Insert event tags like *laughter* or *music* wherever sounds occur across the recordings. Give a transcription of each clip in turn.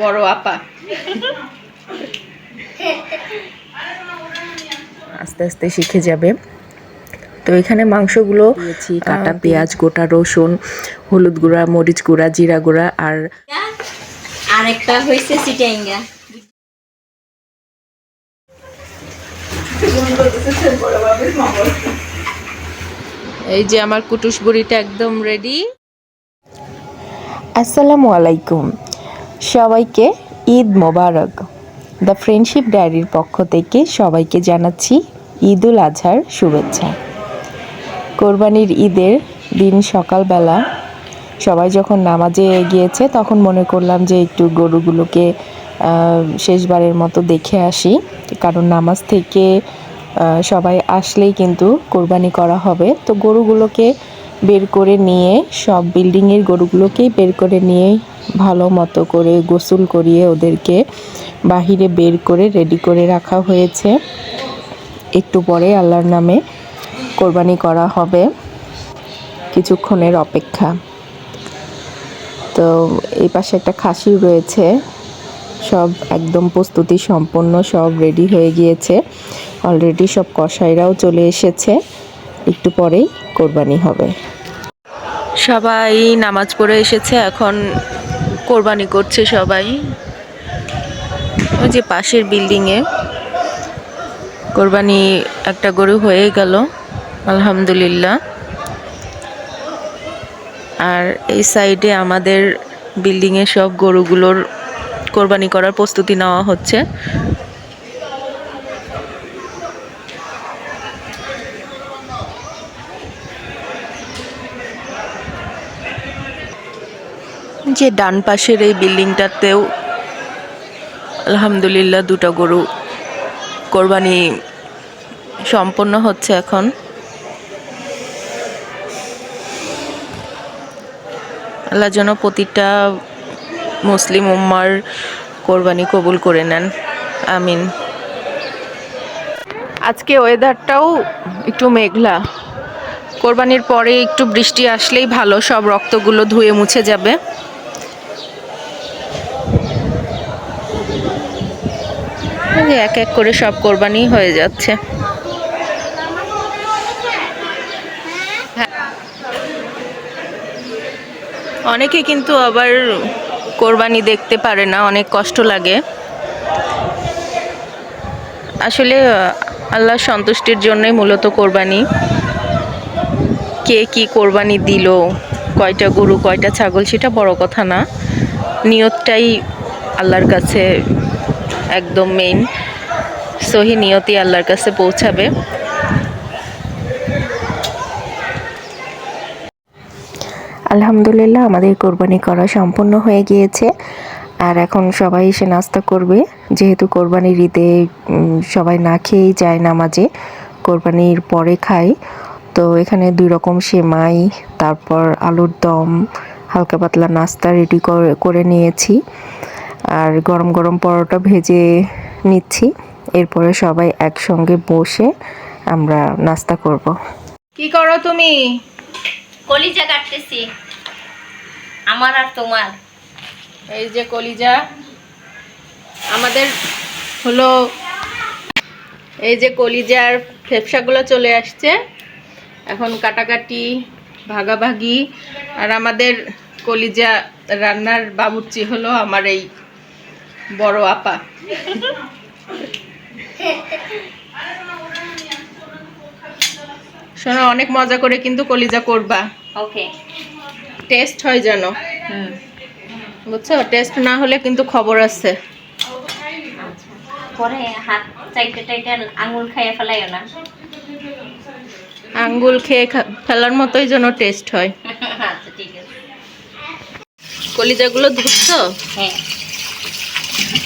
বড় আপা। আস্তে আস্তে শিখে যাবে। তো এখানে মাংসগুলো দিয়েছি কাটা পেঁয়াজ গোটা রসুন হলুদ গুঁড়া মরিচ গুঁড়া জিরা গুঁড়া আর আর একটা হয়েছে সিটাইঙ্গা এই যে আমার কুটুস বুড়িটা একদম রেডি আসসালামু আলাইকুম। সবাইকে ঈদ মোবারক। দ্য ফ্রেন্ডশিপ ডায়েরির পক্ষ থেকে সবাইকে জানাচ্ছি ঈদ উল আজহার শুভেচ্ছা। কোরবানির ঈদের দিন সকালবেলা সবাই যখন নামাজে গিয়েছে, তখন মনে করলাম যে একটু গরুগুলোকে শেষবারের মতো দেখে আসি। কারণ নামাজ থেকে সবাই আসলেই কিন্তু কোরবানি করা হবে। তো গরুগুলোকে বের করে নিয়ে, সব বিল্ডিংয়ের গরুগুলোকেই বের করে নিয়ে ভালো মতো করে গোসল করিয়ে ওদেরকে বাহিরে বের করে রেডি করে রাখা হয়েছে। একটু পরে আল্লাহর নামে কোরবানি করা হবে। কিছুক্ষণের অপেক্ষা। তো এই পাশে একটা খাসি রয়েছে। সব একদম প্রস্তুতি সম্পন্ন, সব রেডি হয়ে গিয়েছে। অলরেডি সব কসাইরাও চলে এসেছে। একটু পরেই কোরবানি হবে। সবাই নামাজ পড়ে এসেছে, এখন কোরবানি করছে সবাই। ওই যে পাশের বিল্ডিংয়ে কোরবানি একটা গরু হয়ে গেল, আলহামদুলিল্লাহ। আর এই সাইডে আমাদের বিল্ডিংয়ে সব গরুগুলোর কোরবানি করার প্রস্তুতি নেওয়া হচ্ছে। যে ডান পাশের এই বিল্ডিংটাতেও আলহামদুলিল্লাহ দুটো গরু কোরবানি সম্পন্ন হচ্ছে এখন। আল্লাহ যেন প্রতিটা মুসলিম উম্মার কোরবানি কবুল করে নেন। আমিন। আজকে ওয়েদারটাও একটু মেঘলা। কোরবানির পরে একটু বৃষ্টি আসলেই ভালো, সব রক্তগুলো ধুয়ে মুছে যাবে এই যে এক এক করে সব কোরবানি হয়ে যাচ্ছে। অনেকে কিন্তু আবার কোরবানি দেখতে পারে না, অনেক কষ্ট লাগে। আসলে আল্লাহর সন্তুষ্টির জন্যই মূলত কোরবানি। কে কি কোরবানি দিল, কয়টা গরু, কয়টা ছাগল, সেটা বড় কথা না। নিয়তটাই আল্লাহর কাছে একদম মেইন সহি নিয়তি আল্লাহর কাছে পৌঁছাবে। আলহামদুলিল্লাহ, আমাদের কোরবানি করা সম্পূর্ণ হয়ে গিয়েছে। আর এখন সবাই এসে নাস্তা করবে। যেহেতু কোরবানির ঈদে সবাই না খেয়েই যায় নামাজে, কোরবানির পরে খায় তো এখানে দুই রকম সেমাই, তারপর আলুর দম, হালকা পাতলা নাস্তা রেডি করে নিয়েছি। আর গরম গরম পরোটা ভেজে নিচ্ছি। এরপরে সবাই একসঙ্গে বসে আমরা নাস্তা করব। কি করো তুমি? কলিজা কাটতেছি। আমার আর তোমার। এই যে কলিজা। আমাদের হলো এই যে কলিজার ফেফসাগুলো চলে আসছে। এখন কাটাকাটি ভাগাভাগি। আর আমাদের কলিজা রান্নার বাবুর্চি হলো আমার এই বড় আপা। শোনো অনেক মজা করে কিন্তু কলিজা করবা। ওকে টেস্ট হয় হুম। বুঝছ? টেস্ট না হলে কিন্তু খবর আছে। পরে হাত চাইতে টাইতে আঙুল খাইয়ে ফেলাইও না। আঙ্গুল খেয়ে ফেলার মতোই যেন টেস্ট হয়। *laughs* আচ্ছা ঠিক আছে। কলিজাগুলো ধুচ্ছো? হ্যাঁ।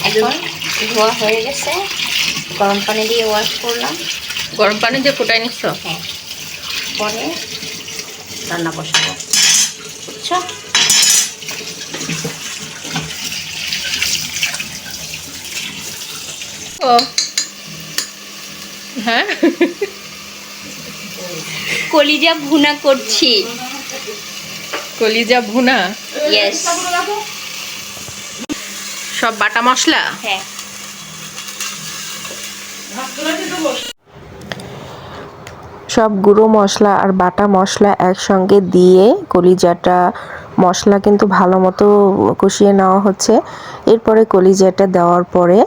এখন ধোয়া হয়ে গেছে। গরম পানি দিয়ে ওয়াশ করলাম। গরম পানি দিয়ে ফুটাই নিচ্ছ? হ্যাঁ। পরে রান্না বসাবো। বুঝছ? ও। হ্যাঁ? কলিজা ভুনা করছি। কলিজা ভুনা? ইয়েস সব বাটা মশলা? হ্যাঁ। সব গুঁড়ো মশলা আর বাটা মশলা একসঙ্গে দিয়ে কলিজাটা মশলা কিন্তু ভালো মতো কষিয়ে নেওয়া হচ্ছে। এরপরে কলিজাটা দেওয়ার পরে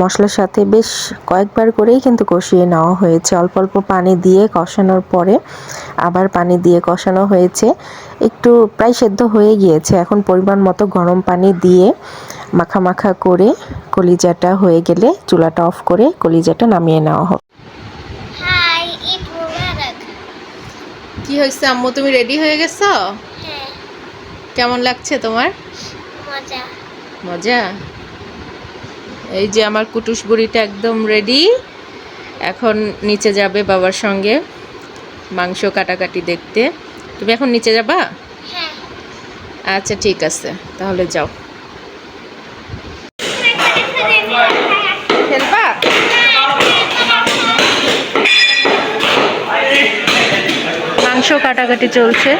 মশলার সাথে বেশ কয়েকবার করেই কিন্তু কষিয়ে নেওয়া হয়েছে। অল্প অল্প পানি দিয়ে কষানোর পরে আবার পানি দিয়ে কষানো হয়েছে। একটু প্রায় সেদ্ধ হয়ে গিয়েছে। এখন পরিমাণ মতো গরম পানি দিয়ে মাখা মাখা করে কলিজাটা হয়ে গেলে চুলাটা অফ করে কলিজাটা নামিয়ে নেওয়া হবে। হাই কি হয়েছে আম্মু তুমি রেডি হয়ে গেছো? হ্যাঁ। কেমন লাগছে তোমার? মজা। মজা? এই যে আমার কুটুস বুড়িটা একদম রেডি এখন নিচে যাবে বাবার সঙ্গে মাংস কাটাকাটি দেখতে। তুমি এখন নিচে যাবা? হ্যাঁ। আচ্ছা ঠিক আছে তাহলে যাও। মাংস কাটাকাটি চলছে।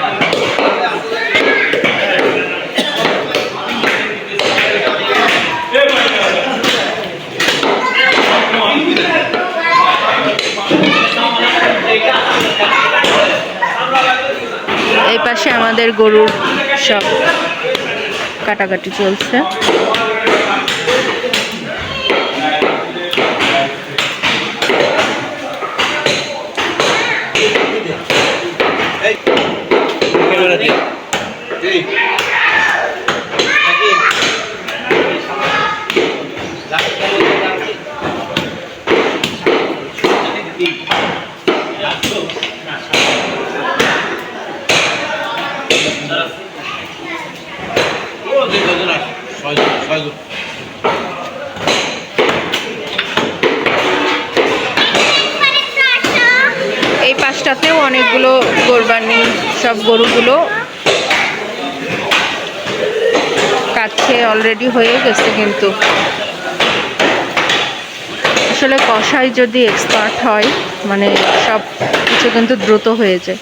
এই পাশে আমাদের গরুর সব কাটাকাটি চলছে। পাশটাতেও অনেকগুলো কোরবানি সব গরুগুলো কাছে অলরেডি হয়ে গেছে কিন্তু। আসলে কষাই যদি এক্সপার্ট হয় মানে সব কিছু কিন্তু দ্রুত হয়ে যায়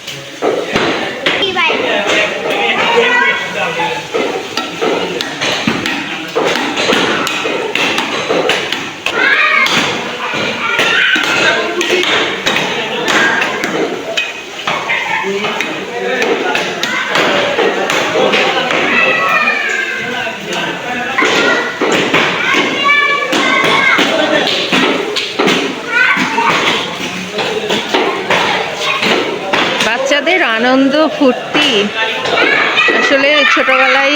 বাচ্চাদের আনন্দ ফুর্তি আসলে ছোটবেলায়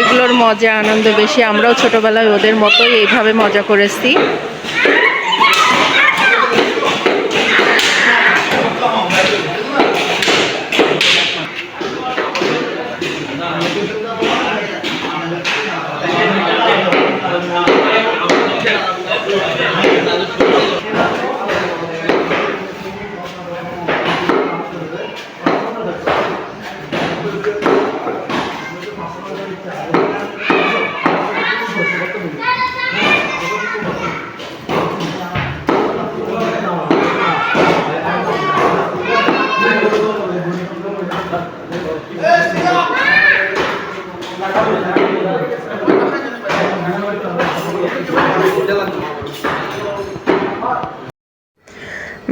এগুলোর মজা আনন্দ বেশি। আমরাও ছোটবেলায় ওদের মতোই এইভাবে মজা করেছি।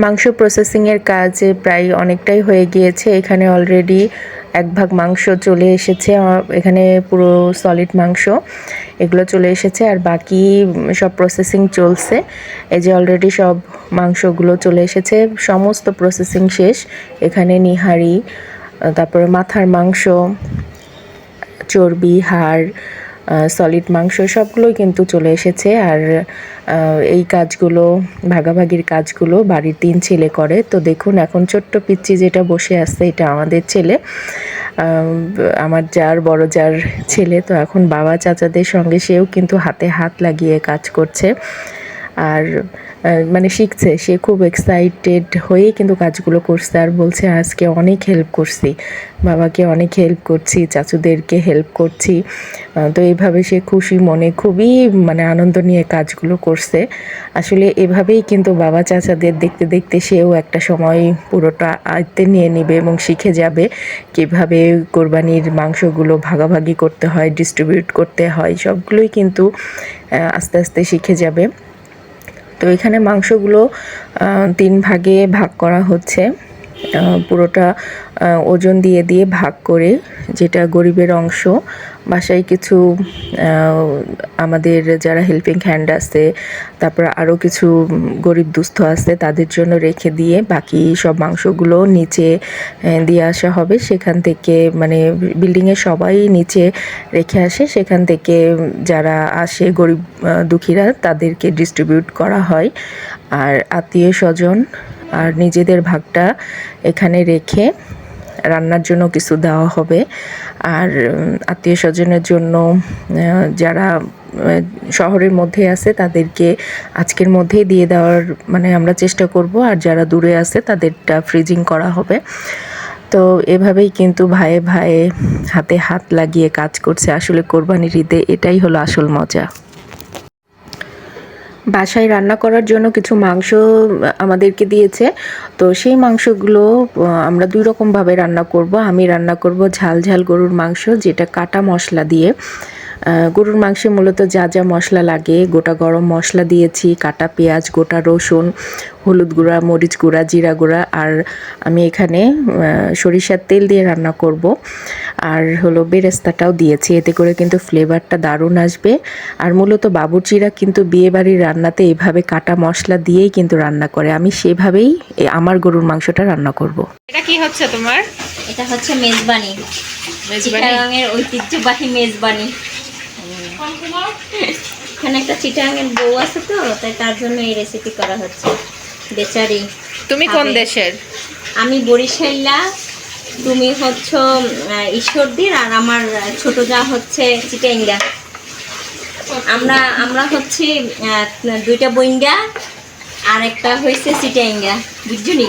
মাংস প্রসেসিংয়ের কাজ প্রায় অনেকটাই হয়ে গিয়েছে। এখানে অলরেডি এক ভাগ মাংস চলে এসেছে এখানে পুরো সলিড মাংস এগুলো চলে এসেছে আর বাকি সব প্রসেসিং চলছে। এই যে অলরেডি সব মাংসগুলো চলে এসেছে, সমস্ত প্রসেসিং শেষ। এখানে নিহারি তারপরে মাথার মাংস, চর্বি, হাড় সলিড মাংস সবগুলোই কিন্তু চলে এসেছে। আর এই কাজগুলো, ভাগাভাগির কাজগুলো বাড়ির তিন ছেলে করে। তো দেখুন, এখন ছোট্ট পিচ্ছি যেটা বসে আসছে এটা আমাদের ছেলে। আমার যার, বড় যার ছেলে, তো এখন বাবা চাচাদের সঙ্গে সেও কিন্তু হাতে হাত লাগিয়ে কাজ করছে। আর মানে শিখছে, সে খুব এক্সাইটেড হয়ে কিন্তু কাজগুলো করছে আর বলছে, আজকে অনেক হেল্প করছি, বাবাকে অনেক হেল্প করছি, চাচুদেরকে হেল্প করছি। তো এইভাবে সে খুশি মনে খুবই মানে আনন্দ নিয়ে কাজগুলো করছে। আসলে এভাবেই কিন্তু বাবা চাচাদের দেখতে দেখতে সেও একটা সময় পুরোটা আয়ত্তে নিয়ে নেবে এবং শিখে যাবে কীভাবে কোরবানির মাংসগুলো ভাগাভাগি করতে হয় ডিস্ট্রিবিউট করতে হয়, সবগুলোই কিন্তু আস্তে আস্তে শিখে যাবে। তো এখানে মাংসগুলো তিন ভাগে ভাগ করা হচ্ছে। পুরোটা ওজন দিয়ে দিয়ে ভাগ করে, যেটা গরিবের অংশ, বাসায় কিছু আমাদের যারা হেল্পিং হ্যান্ড আছে, তারপর আরও কিছু গরিব দুস্থ আছে, তাদের জন্য রেখে দিয়ে বাকি সব মাংসগুলো নিচে দিয়ে আসা হবে। সেখান থেকে মানে বিল্ডিংয়ে সবাই নিচে রেখে আসে। সেখান থেকে যারা আসে, গরিব দুঃখীরা, তাদেরকে ডিস্ট্রিবিউট করা হয়। আর আত্মীয় স্বজন আর নিজেদের ভাগটা এখানে রেখে রান্নার জন্য কিছু দেওয়া হবে। আর আত্মীয় স্বজনের জন্য যারা শহরের মধ্যে আছে তাদেরকে আজকের মধ্যেই দিয়ে দেওয়ার মানে আমরা চেষ্টা করব। আর যারা দূরে আছে তাদেরটা ফ্রিজিং করা হবে। তো এভাবেই কিন্তু ভাইয়ে ভাইয়ে হাতে হাত লাগিয়ে কাজ করছে। আসলে কোরবানির ঈদে এটাই হলো আসল মজা। বাসায় রান্না করার জন্য কিছু মাংস আমাদেরকে দিয়েছে। তো সেই মাংসগুলো আমরা দুই রকমভাবে রান্না করব। আমি রান্না করব ঝাল ঝাল গরুর মাংস, যেটা কাটা মশলা দিয়ে। গরুর মাংসে মূলত যা যা মশলা লাগে, গোটা গরম মশলা দিয়েছি, কাটা পেঁয়াজ, গোটা রসুন হলুদ গুঁড়া মরিচ গুঁড়া জিরা গুঁড়া আর আমি এখানে সরিষার তেল দিয়ে রান্না করব। আর হলো বেরেস্তাটাও দিয়েছি এতে করে কিন্তু ফ্লেভারটা দারুণ আসবে। আর মূলত বাবুর্চিরা কিন্তু বিয়েবাড়ির রান্নাতে এভাবে কাটা মশলা দিয়েই কিন্তু রান্না করে। আমি সেভাবেই আমার গরুর মাংসটা রান্না করব। এটা কি হচ্ছে তোমার? এটা হচ্ছে মেজবানি। চিটাগাংয়ের ঐতিহ্যবাহী মেজবানি। এখানে একটা চিটাগাংয়ের বউ আছে তো তাই তার জন্য এই রেসিপি করা হচ্ছে। বেচারি। তুমি কোন দেশের? আমি বরিশাল্লা তুমি হচ্ছ ঈশ্বরদীর আর আমার ছোট যা হচ্ছে চিটাঙ্গা। আমরা আমরা হচ্ছে দুইটা বইঙ্গা আর একটা হয়েছে চিটাঙ্গা। বুঝছনি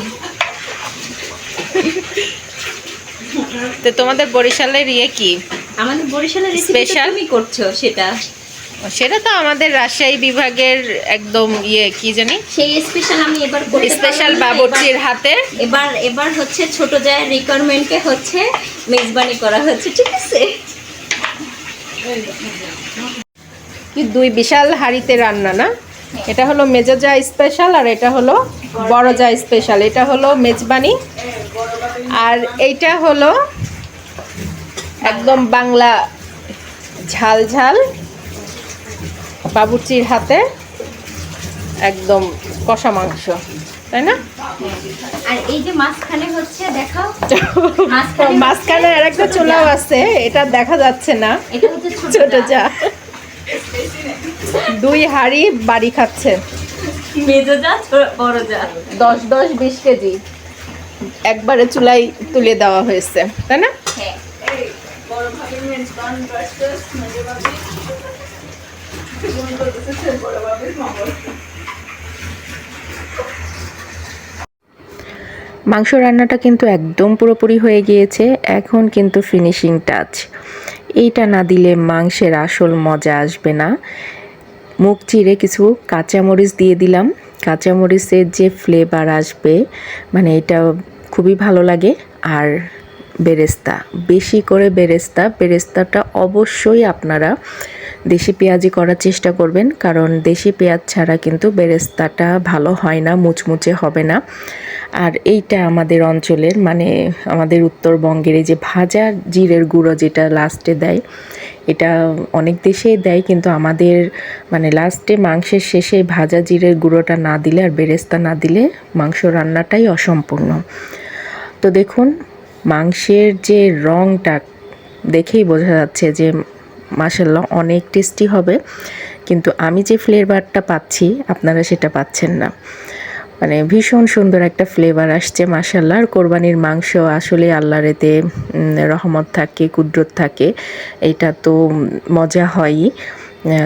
তো তোমাদের বরিশালের ইয়ে কি? আমাদের বরিশালের স্পেশাল? তুমি করছ সেটা। সেটা তো আমাদের রাজশাহী বিভাগের একদম ইয়ে কি জানি? সেই স্পেশাল আমি এবার স্পেশাল বাবুর্চির হাতে। এবার এবার হচ্ছে ছোট জায়ের রিকোয়ারমেন্টে হচ্ছে মেজবানি করা হচ্ছে ঠিক আছে? কি দুই বিশাল হাঁড়িতে রান্না না? এটা হলো মেজজা স্পেশাল আর এটা হলো বড় যা স্পেশাল এটা হলো মেজবানি আর এইটা হলো একদম বাংলা ঝাল ঝাল। বাবুর্চির হাতে একদম কষা মাংস তাই না? আর এই যে মাঝখানে হচ্ছে দেখাও *laughs* মাঝখানে আর একটা চুলাও আছে এটা দেখা যাচ্ছে না। ছোট ছোট যা যা দুই হাঁড়ি বাড়ি খাচ্ছে। মেজো যা বড় যা দশ দশ বিশ কেজি। একবারে চুলাই তুলে দেওয়া হয়েছে তাই না? হ্যাঁ। মাংস রান্নাটা কিন্তু একদম পুরোপুরি হয়ে গিয়েছে, এখন কিন্তু ফিনিশিং টাচ এইটা না দিলে মাংসের আসল মজা আসবে না। মুখ চিরে কিছু কাঁচামরিচ দিয়ে দিলাম। কাঁচামরিচের যে ফ্লেভার আসবে মানে এটা খুবই ভালো লাগে। আর বেরেস্তা। বেশি করে বেরেস্তা। বেরেস্তাটা অবশ্যই আপনারা দেশি পেঁয়াজি করার চেষ্টা করবেন, কারণ দেশি পেঁয়াজ ছাড়া কিন্তু বেরেস্তাটা ভালো হয় না, মুচমুচে হবে না। আর এইটা আমাদের অঞ্চলের মানে আমাদের উত্তরবঙ্গের এই যে ভাজা জিরের গুঁড়ো যেটা লাস্টে দেয়, এটা অনেক দেশেই দেয়, কিন্তু আমাদের মানে লাস্টে মাংসের শেষে ভাজা জিরের গুঁড়োটা না দিলে আর বেরেস্তা না দিলে মাংস রান্নাটাই অসম্পূর্ণ। তো দেখুন মাংসের যে রঙটা দেখেই বোঝা যাচ্ছে যে মাসাল্লাহ অনেক টেস্টি হবে। কিন্তু আমি যে ফ্লেভারটা পাচ্ছি, আপনারা সেটা পাচ্ছেন না। মানে ভীষণ সুন্দর একটা ফ্লেভার আসছে মাসাল্লাহ আর কোরবানির মাংস আসলে আল্লাহর এতে রহমত থাকে, কুদরত থাকে। এটা তো মজা হয়ই।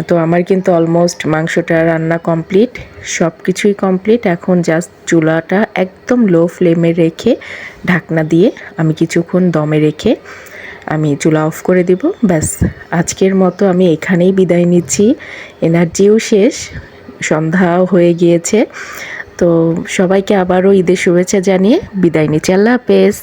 তো আমার কিন্তু অলমোস্ট মাংসটা রান্না কমপ্লিট সব কিছুই কমপ্লিট এখন জাস্ট চুলাটা একদম লো ফ্লেমে রেখে ঢাকনা দিয়ে আমি কিছুক্ষণ দমে রেখে আমি চুলা অফ করে দিব। ব্যাস, আজকের মতো আমি এখানেই বিদায় নিচ্ছি। এনার্জিও শেষ, সন্ধ্যাও হয়ে গিয়েছে। তো সবাইকে আবারও ঈদের শুভেচ্ছা জানিয়ে বিদায় নিচ্ছি। আল্লাহ হাফেজ।